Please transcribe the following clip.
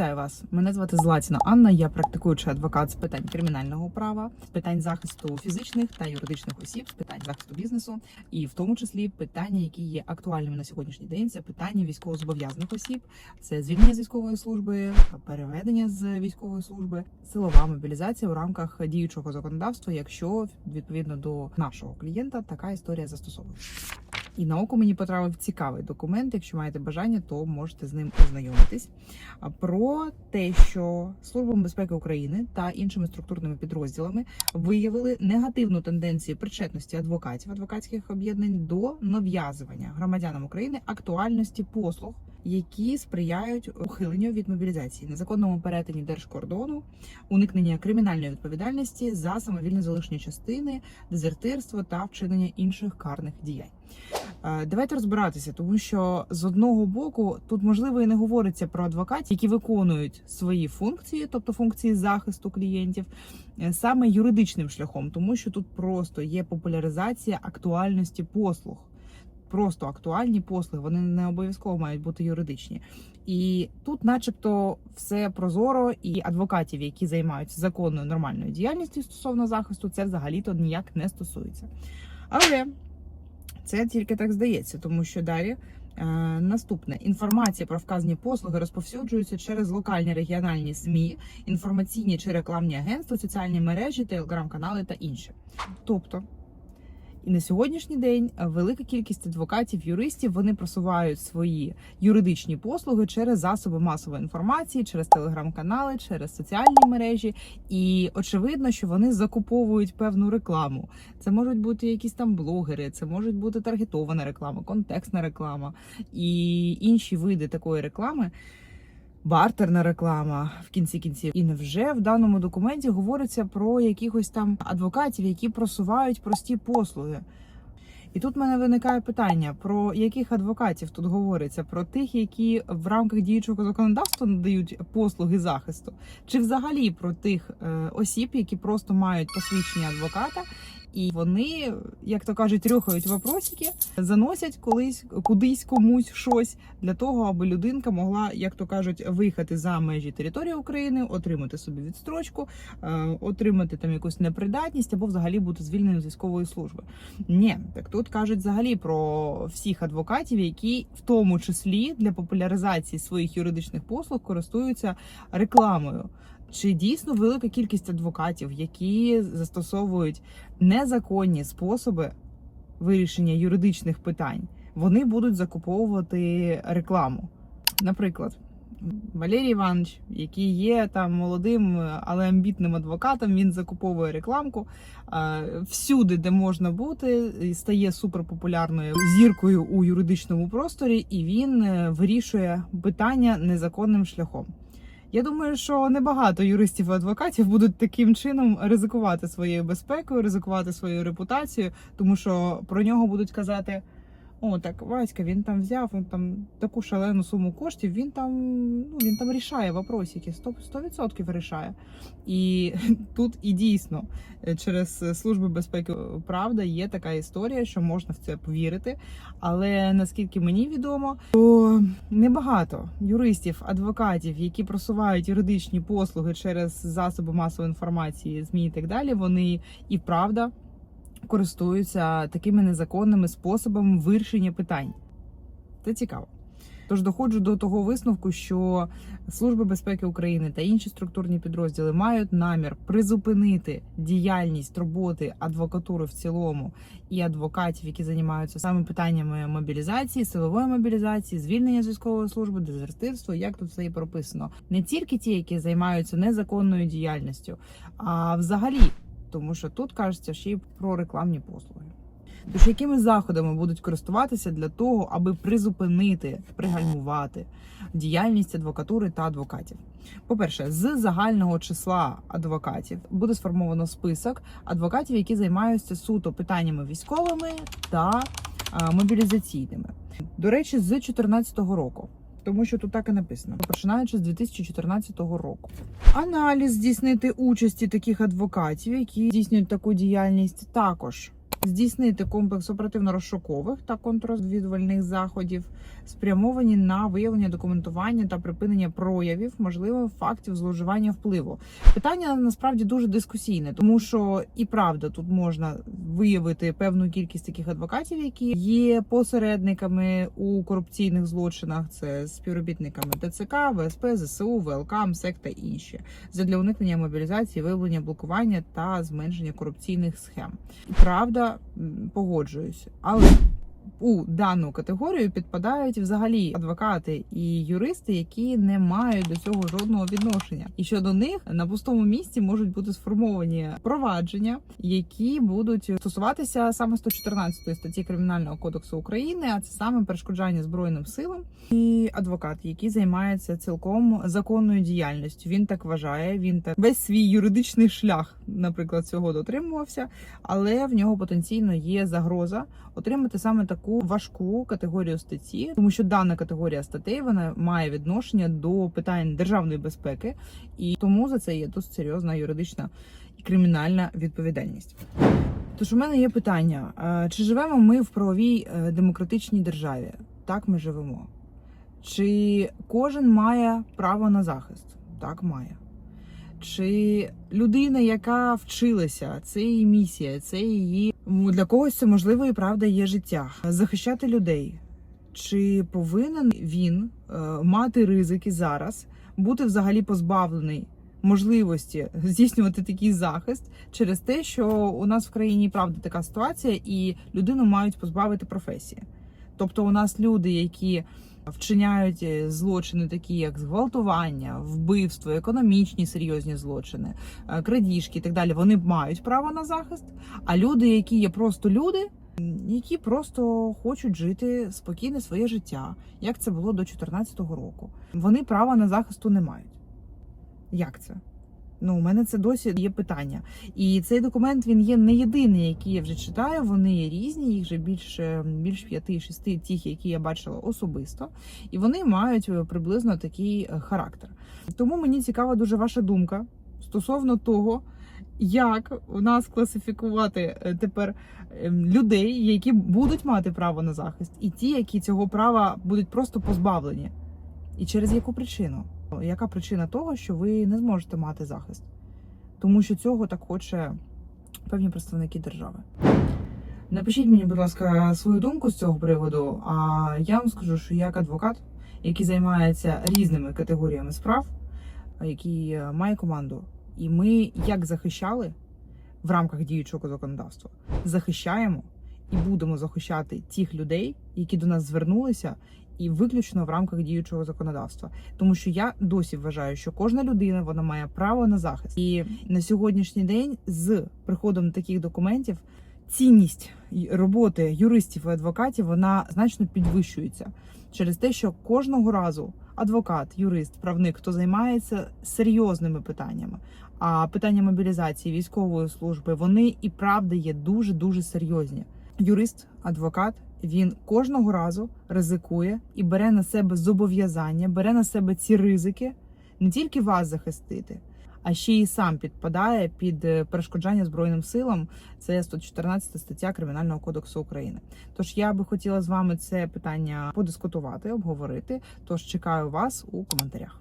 Вітаю вас. Мене звати Златіна Анна. Я практикуючий адвокат з питань кримінального права, з питань захисту фізичних та юридичних осіб, з питань захисту бізнесу, і в тому числі питання, які є актуальними на сьогоднішній день, це питання військовозобов'язаних осіб, це звільнення з військової служби, переведення з військової служби, силова мобілізація у рамках діючого законодавства, якщо відповідно до нашого клієнта така історія застосовується. І на око мені потрапив цікавий документ. Якщо маєте бажання, то можете з ним ознайомитись. Про те, що Служба безпеки України та іншими структурними підрозділами виявили негативну тенденцію причетності адвокатів адвокатських об'єднань до нав'язування громадянам України актуальності послуг. Які сприяють ухиленню від мобілізації, незаконному перетині держкордону, уникнення кримінальної відповідальності за самовільне залишення частини, дезертирство та вчинення інших карних діянь. Е, Давайте розбиратися, тому що з одного боку тут можливо і не говориться про адвокатів, які виконують свої функції, тобто функції захисту клієнтів, е, саме юридичним шляхом, тому що тут просто є популяризація актуальності послуг. Просто актуальні послуги, вони не обов'язково мають бути юридичні. І тут, начебто, все прозоро, і адвокатів, які займаються законною нормальною діяльністю стосовно захисту, це взагалі-то ніяк не стосується. Але це тільки так здається, тому що далі е, наступне інформація про вказані послуги розповсюджується через локальні регіональні СМІ, інформаційні чи рекламні агентства, соціальні мережі, телеграм-канали та інше. Тобто. І на сьогоднішній день велика кількість адвокатів, юристів вони просувають свої юридичні послуги через засоби масової інформації, через телеграм-канали, через соціальні мережі. І очевидно, що вони закуповують певну рекламу. Це можуть бути якісь там блогери, це можуть бути таргетована реклама, контекстна реклама і інші види такої реклами. Бартерна реклама в кінці кінців, і невже в даному документі говориться про якихось там адвокатів, які просувають прості послуги? І тут в мене виникає питання: про яких адвокатів тут говориться? Про тих, які в рамках діючого законодавства надають послуги захисту, чи взагалі про тих е, осіб, які просто мають посвідчення адвоката, і вони, як то кажуть, рюхають вопросики, заносять колись кудись комусь щось для того, аби людинка могла, як то кажуть, виїхати за межі території України, отримати собі відстрочку, е, отримати там якусь непридатність або взагалі бути звільненим з військової служби. Ні, так тут кажуть взагалі про всіх адвокатів, які в тому числі для популяризації своїх юридичних послуг користуються рекламою. Чи дійсно велика кількість адвокатів, які застосовують незаконні способи вирішення юридичних питань, вони будуть закуповувати рекламу? Наприклад, Валерій Іванович, який є там молодим, але амбітним адвокатом, він закуповує рекламку всюди, де можна бути, стає суперпопулярною зіркою у юридичному просторі, і він е, вирішує питання незаконним шляхом. Я думаю, що небагато юристів і адвокатів будуть таким чином ризикувати своєю безпекою, ризикувати своєю репутацією, тому що про нього будуть казати. О, так Васька, він там взяв він там таку шалену суму коштів. Він там ну він там рішає вопросики, 100%, 100% рішає. І тут і дійсно е, через служби безпеки правда є така історія, що можна в це повірити. Але наскільки мені відомо, то небагато юристів, адвокатів, які просувають юридичні послуги через засоби масової інформації, змі і так далі, вони і правда користуються такими незаконними способами вирішення питань. Це цікаво. Тож доходжу до того висновку, що Служба безпеки України та інші структурні підрозділи мають намір призупинити діяльність роботи адвокатури в цілому і адвокатів, які займаються саме питаннями мобілізації, силової мобілізації, звільнення з військової служби, дезертирства, як тут все і прописано. Не тільки ті, які займаються незаконною діяльністю, а взагалі тому що тут кажеться ще й про рекламні послуги. Тож якими заходами будуть користуватися для того, аби призупинити, пригальмувати діяльність адвокатури та адвокатів? По-перше, з загального числа адвокатів буде сформовано список адвокатів, які займаються суто питаннями військовими та мобілізаційними. До речі, з 2014 року. Тому що тут так і написано, починаючи з 2014 року. Аналіз здійснити участі таких адвокатів, які здійснюють таку діяльність, також здійснити комплекс оперативно-розшукових та контррозвідувальних заходів, спрямовані на виявлення документування та припинення проявів можливих фактів зловживання впливу. Питання насправді дуже дискусійне, тому що і правда тут можна виявити певну кількість таких адвокатів, які є посередниками у корупційних злочинах. Це співробітниками ТЦК, ВСП, ЗСУ, ВЛК, МСЕК та інші задля уникнення мобілізації, виявлення блокування та зменшення корупційних схем. Правда, м, погоджуюсь, але у дану категорію підпадають взагалі адвокати і юристи, які не мають до цього жодного відношення. І щодо них на пустому місці можуть бути сформовані провадження, які будуть стосуватися саме 114 статті Кримінального кодексу України, а це саме перешкоджання збройним силам. І адвокат, який займається цілком законною діяльністю. Він так вважає. Він так весь свій юридичний шлях, наприклад, цього дотримувався, але в нього потенційно є загроза отримати саме таку важку категорію статті, тому що дана категорія статей вона має відношення до питань державної безпеки, і тому за це є досить серйозна юридична і кримінальна відповідальність. Тож у мене є питання: чи живемо ми в правовій е, демократичній державі? Так, ми живемо. Чи кожен має право на захист? Так, має. Чи людина, яка вчилася, це її місія, це її для когось це можливо і правда є життя. Захищати людей. Чи повинен він е, мати ризики зараз, бути взагалі позбавлений можливості здійснювати такий захист через те, що у нас в країні правда така ситуація, і людину мають позбавити професії. Тобто, у нас люди, які вчиняють е, злочини, такі як зґвалтування, вбивство, економічні серйозні злочини, е, крадіжки і так далі, вони мають право на захист. А люди, які є просто люди, які просто хочуть жити спокійне своє життя, як це було до 2014 року, вони права на захисту не мають. Як це? Ну, у мене це досі є питання. І цей документ він є не єдиний, який я вже читаю. Вони є різні, їх вже більше більш п'яти-шести тих, які я бачила особисто, і вони мають е, приблизно такий е, характер. Тому мені цікава дуже ваша думка стосовно того, як у нас класифікувати е, тепер ем, людей, які будуть мати право на захист, і ті, які цього права будуть просто позбавлені. І через яку причину? Яка причина того, що ви не зможете мати захист? Тому що цього так хоче певні представники держави. Напишіть мені, будь ласка, свою думку з цього приводу. А я вам скажу, що як адвокат, який займається різними категоріями справ, який е, має команду, і ми як захищали в рамках діючого законодавства, захищаємо і будемо захищати тих людей, які до нас звернулися, і виключно в рамках діючого законодавства. Тому що я досі вважаю, що кожна людина вона має право на захист. І на сьогоднішній день з приходом таких документів цінність роботи юристів і адвокатів вона значно підвищується через те, що кожного разу адвокат, юрист, правник, хто займається серйозними питаннями. А питання мобілізації військової служби вони і правда є дуже дуже серйозні. Юрист, адвокат, він кожного разу ризикує і бере на себе зобов'язання, бере на себе ці ризики не тільки вас захистити, а ще й сам підпадає під е, перешкоджання збройним силам. Це 114 стаття Кримінального кодексу України. Тож я би хотіла з вами це питання подискутувати, обговорити. Тож чекаю вас у коментарях.